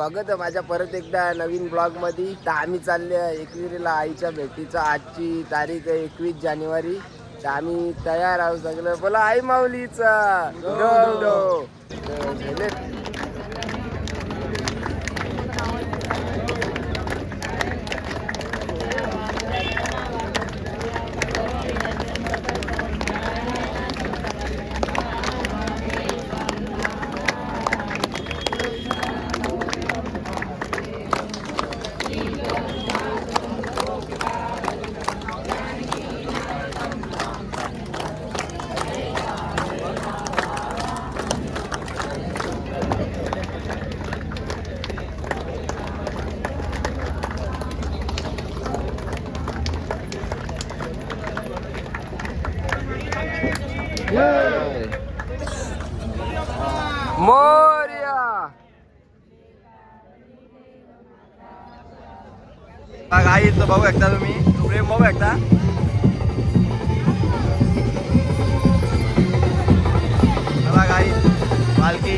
स्वागत आहे माझ्या परत एकदा नवीन ब्लॉगमध्ये तर आम्ही चालले आहे एकविरीला आईच्या भेटीचा. आजची तारीख आहे एकवीस जानेवारी. तर आम्ही तयार आहोत सगळं. बोला आई माऊलीचा. डो डो गाई काही बघू शकता तुम्ही. प्रेम बघू शकता. गाई काही पालखी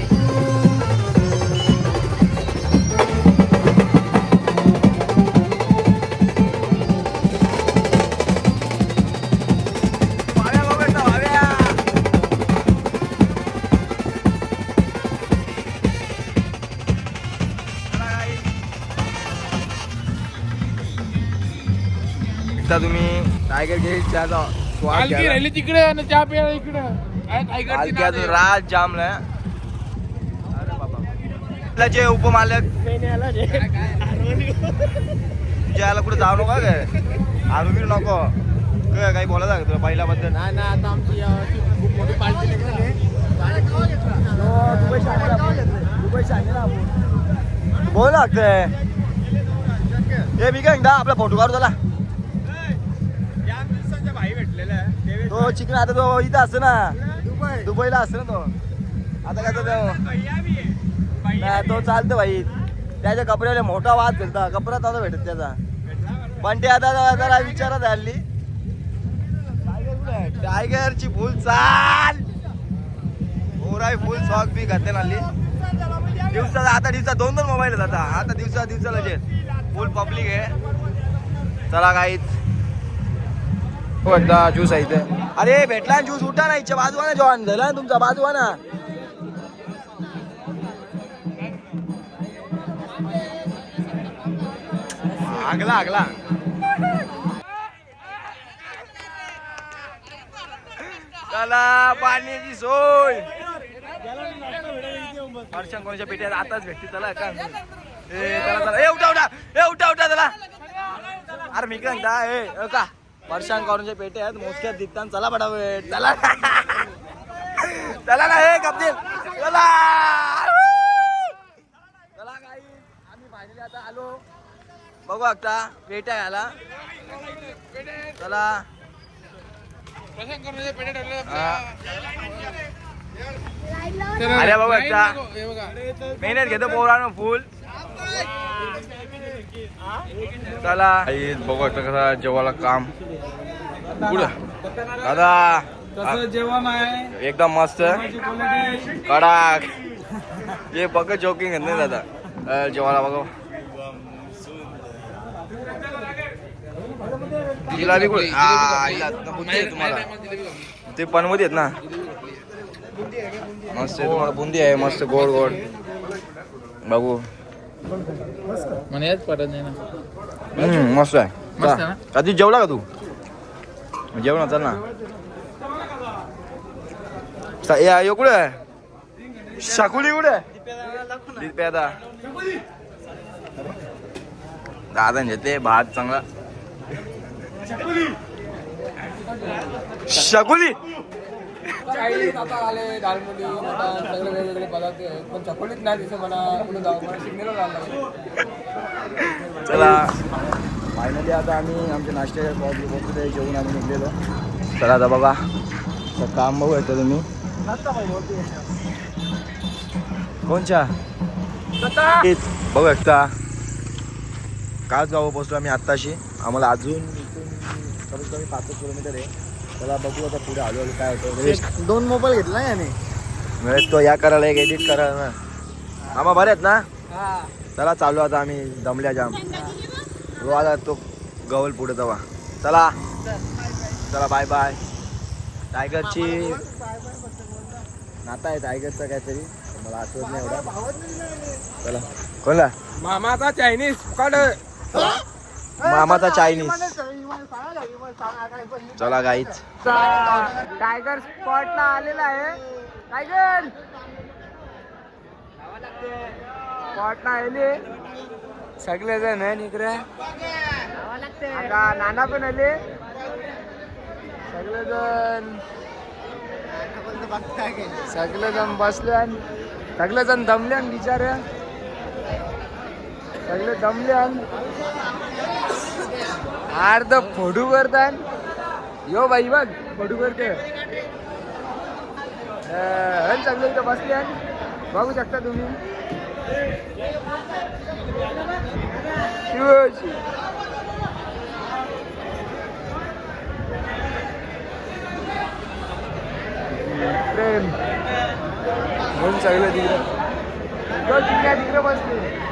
एकदा तुम्ही टायगर गेटच्या स्वाद. राहिली तिकडे आणि चहा प्यायला इकडे. काय? रात जामलाय अरे बाबा. जे उपमालक. तुझ्या याला कुठे जाऊ नका काय? बिरू नको. काय काही बोला तुला पहिल्याबद्दल? नाही ना आता आमची यावर्षी खूप मोठी पार्टी निघाली. बोल लागतंय हे मी काय म्हणता आपला फोटो काढू चला तो चिकन आता तो इथं असतो ना. दुबईला असतो ना तो. आता काय तो नाही, तो चालतो भाई. त्याच्या कपड्याला मोठा वाद भेटता कपडा नव्हता भेटत त्याचा. पण ते आता जरा- विचारत हल्ली टायगरची फुल चाल. ओराय फुल सॉक बी घातले हल्ली. दिवसाला आता दिवसा दोन दोन मोबाईल आता. आता दिवसा दिवसाला जे फुल पब्लिक आहे. चला काहीच वाटता ज्यूस आहे इथे. अरे भेटला ज्यूस उठा ना इच्छा बाजूवा ना जॉन झाला ना तुमचा? बाजूवा ना. आगला आगला. चला पाण्याची सोय. हर्षण कोणाच्या पेट्यात आताच भेटते चला का ए चला चला. ए उठा उठा. ए उठा उठा चला. अरे मी काय म्हणता ए का? वर्षांक करूनच्या पेटे आहेत. मोजक्यात दिसतात चला पटावे चला. चला ना हे कपतील चला. चला काही आम्ही फायनली आता आलो. बघू आता पेट्या याला. चला. अरे बघा मेहनत घेतो पोरानो फुल चला. आई बघू आता कसा जेवायला काम. दादा. तसं जेवण आहे. एकदम मस्त. कडाक हे बघ जोकिंग नाही दादा. जेवायला बघ. जिलाबी कुठे? हा, तुम्हाला. ते पनमती आहेत ना. मस्त आहे तुम्हाला. बुंदी आहे मस्त गोड गोड. बघू. मला याच पडत नाही ना. हम्म, मस्त आहे. मस्त. ना? कधी जेवला का तू? जेवण ना चल ना. सा- या यो कुठे आहे? शाकुली कुठे आहे? दादा घेते भात चांगला. शकुली! आता आले दालमुली मटण सगळे वेगवेगळे पदार्थ आहेत पण चकोलीत नाही दिसत मला कुठे जाऊ? मला लागला चला. फायनली आता आम्ही आमच्या नाश्त्याच्या वगैरे जेवून आम्ही निघलेलो. चला आता बघा. तर काम बघू येतं तुम्ही. कोणच्या? बघू शकता. काच गाव पोचलो आम्ही आत्ताशी. आम्हाला अजून कमीत कमी पाच किलोमीटर आहे. चला बघू आता पुढे हळूहळू काय होतं. दोन मोबाईल घेतला याने. म्हणजे तो या करायला एक एडिट करायला ना. आम्हा बरे आहेत ना? चला चालू आता आम्ही दमल्या जाम. आता तो गवल पुढे जावा चला. चला बाय बाय टायगरची नाता आहे टायगरचा काहीतरी. मला आठवत नाही एवढा. चला. कोणला? मामाचा चायनीज काढ मामाचा चायनीज चला गाईच टायगर स्पॉटला आलेला आहे. टायगर स्पॉटला आले सगळे जण आहे इकडे? आता नाना पण आले. सगळेजण. सगळेजण बसले आणि सगळेजण दमले आणि बिचारे सगळे दमले अर्ध फोडू करतात यो बाई बघ फोटो करते हन चांगले इथं बसले बघू शकता तुम्ही. शिवशी. प्रेम. म्हणून चांगलं तिकडं. तिकडं तिकडे बसले.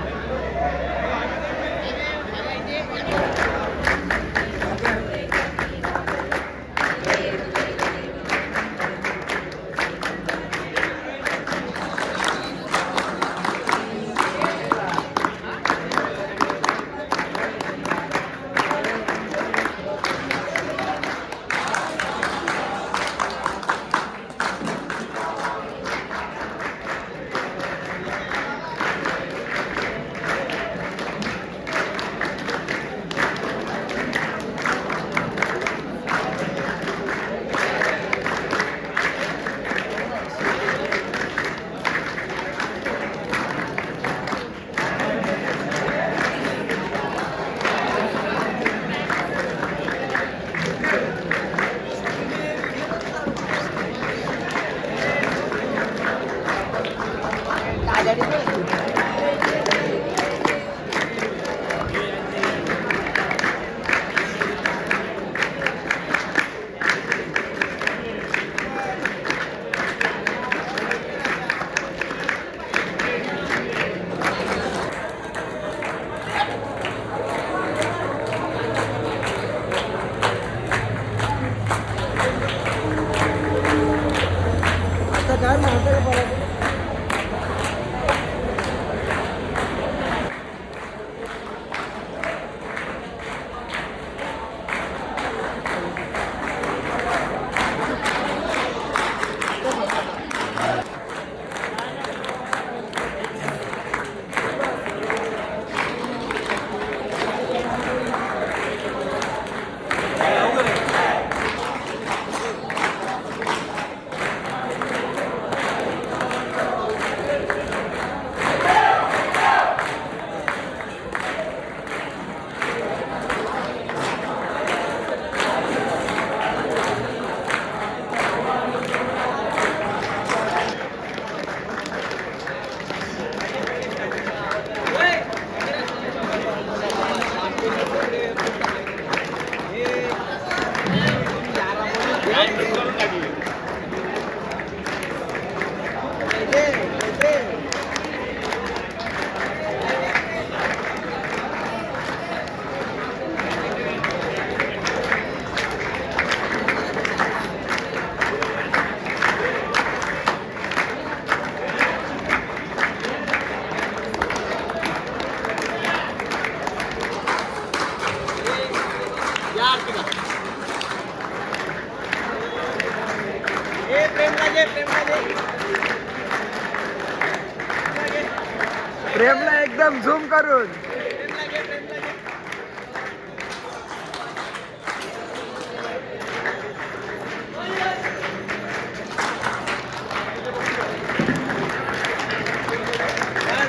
प्रेमला एकदम झूम करून.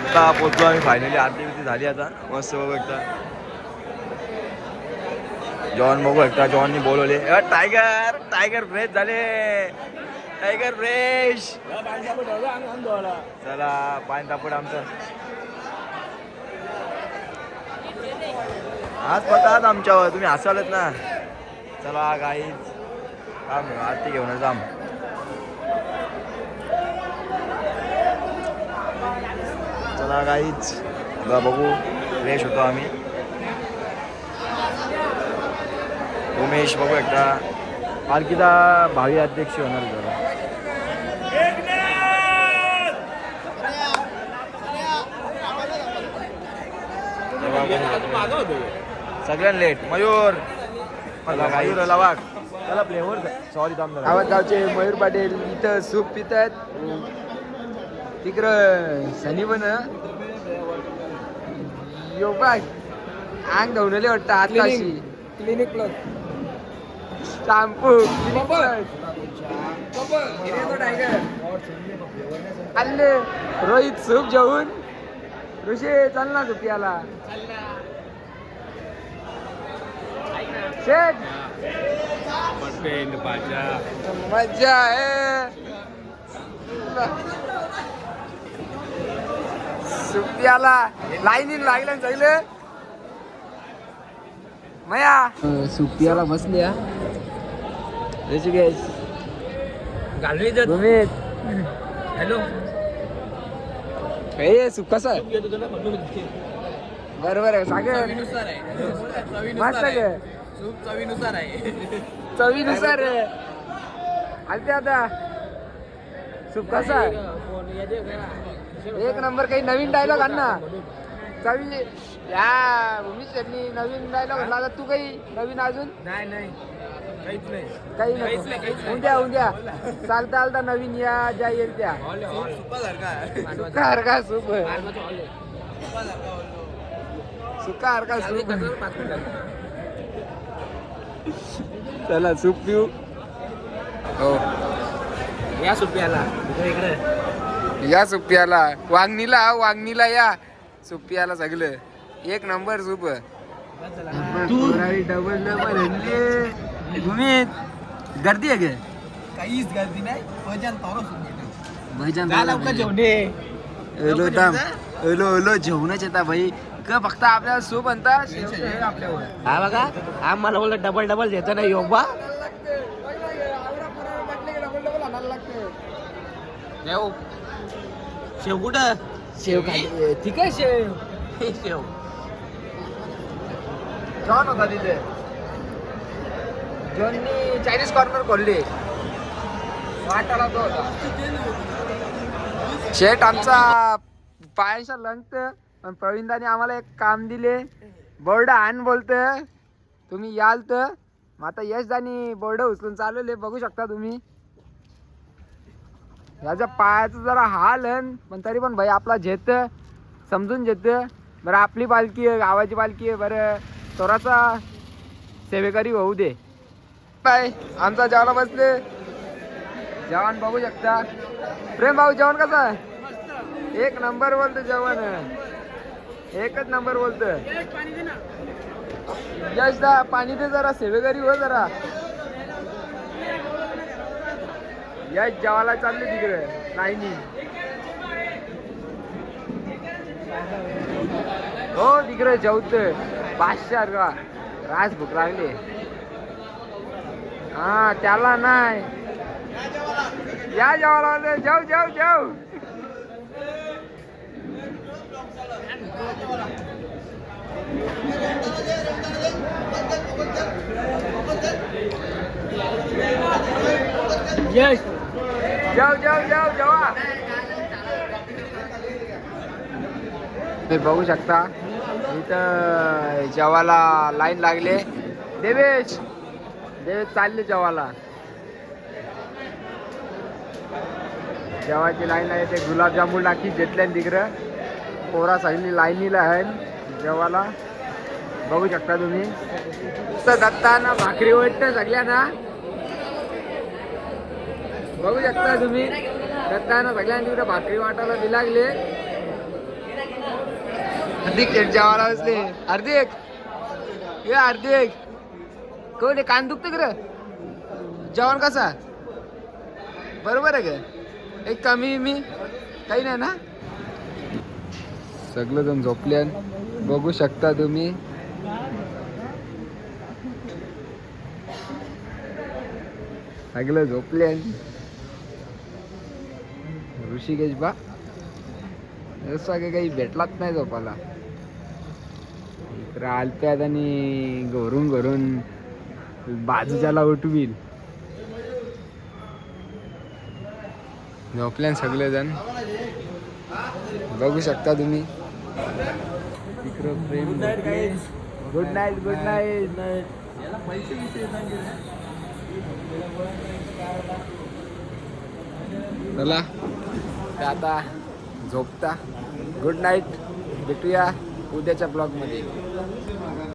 आता पोचलो आम्ही फायनली आरती बिरती झाली आता. मस्त बघू एकदा. जॉन बघू एकदा. जॉननी बोलवले. टायगर टायगर फ्रेश झाले. टायगर फ्रेश चला पाणी तापड आमचं. आज पतात आमच्यावर तुम्ही हसालच ना. चला गाईच काम आरती घेऊन जाम चला गाईच बघू फ्रेश होतो आम्ही. उमेश बघू एकदा. पालखीचा भावी अध्यक्ष होणार जरा. सगळ्यात लेट मयूर. मयूर आला वाघ. त्याला फ्लेवर सॉरी. गावात गावचे मयूर पाटील इथं सूप पितात तिकडं सनी पण. Yo bye. अंग धवलेले वाटतं हात Kashi clinic plus shampoo clinic plus आले. रोहित सूप जेवून. ऋषी चल ना सूप याला शेठ. मजा आहे. सुट्ट्याला लाईनीन लागलं सगळे. मया. सुट्ट्याला बसल्या. ऋषिकेश. गुमित हॅलो. हे सुप कसं? बरोबर आहे. सागर मस्त आहे. चवीनुसार आहे. चवीनुसार आहे. आलते आता. सूप कसा? आहे एक नंबर काही नवीन डायलॉग आण ना. चवी या भूमी शेटनी नवीन डायलॉग म्हटला आता तू काही नवीन अजून? नाही नाही. काही काहीच नाही. उद्या उद्या. चालता चालता नवीन या ज्या येईल त्या. सुका हरका सूप सुका हरका सूप चला सूप पिऊ. हो. या सुट्ट्याला इकडे या सुप्पियाला वांगणीला वांगणीला या. सुप्पियाला सगळं. एक नंबर सूप. डबल डबल भूमीत गर्दी आहे गे काहीच गर्दी नाही. भजन भजन जा लवकर जेवणे ओलो थांब ओलो ओलो जेवणच येता भाई. क फक्त आपल्याला सूप आणता आपल्यावर. हा बघा आम्हाला बोललं डबल डबल देतो नाही योबा शेव शेव कुठं? शेव खाली. ठीक आहे शेव. शेव. जॉन होता तिथे. जॉननी चायनीज कॉर्नर खोलली. वाटाला तो होता. शेट आमचा पायाशा लंगत पण प्रवीणदाने आम्हाला एक काम दिले. बोर्ड आण बोलत तुम्ही याल तर. मग आता यशदानी बोर्ड उचलून चालवले. बघू शकता तुम्ही. याच्या पायाचं जरा हाल हन पण तरी पण भाई आपला झेत समजून घेत बरं आपली पालखी आहे गावाची पालखी आहे. बरं थोडासा सेवेकरी होऊ दे. बाय आमचा जेवणा बसले जेवण बघू शकता प्रेम भाऊ जेवण कसं आहे एक नंबर बोलतो जेवण एकच नंबर बोलतो। यश दा पाणी दे जरा सेवेकरी हो जरा। यश जेवायला चालले तिकडे लाईनी। हो तिकडे जेवत। पाचशे का राज भूक लागली. हा त्याला नाही या जेवायला जाऊ जाऊ जाऊ यश जाऊ जाऊ जाऊ जेवा ते बघू शकता इथं जेवाला लाईन लागले देवेश देवेश चालले जेवाला जेवायची लाईन आहे ते गुलाबजामुन टाकी घेतल्या तिकडं. पोरा सगळी लाईनीला आहे जेवाला बघू शकता तुम्ही. तर दत्ताना भाकरी वाटतं सगळ्यांना. बघू शकता तुम्ही. दत्ताना सगळ्यांनी तिकडे भाकरी वाटायला बी लागले. हार्दिक जेवायला बसले. हार्दिक. ये हार्दिक. कोण कान दुखतं का जेवण कसा? बरोबर आहे ग एक कमी मी काही नाही ना? सगळं झोपल्यान बघू शकता तुम्ही. सगळं झोपल्यान. ऋषिकेश बा. जसं काही भेटलाच नाही झोपाला इकडं आलत्यात आणि घरून घरून बाजूच्याला उठवील. झोपल्यान सगळेजण. बघू शकता तुम्ही. गुड नाईट गुड नाईट चला. आता झोपता. गुड नाईट भेटूया उद्याच्या ब्लॉगमध्ये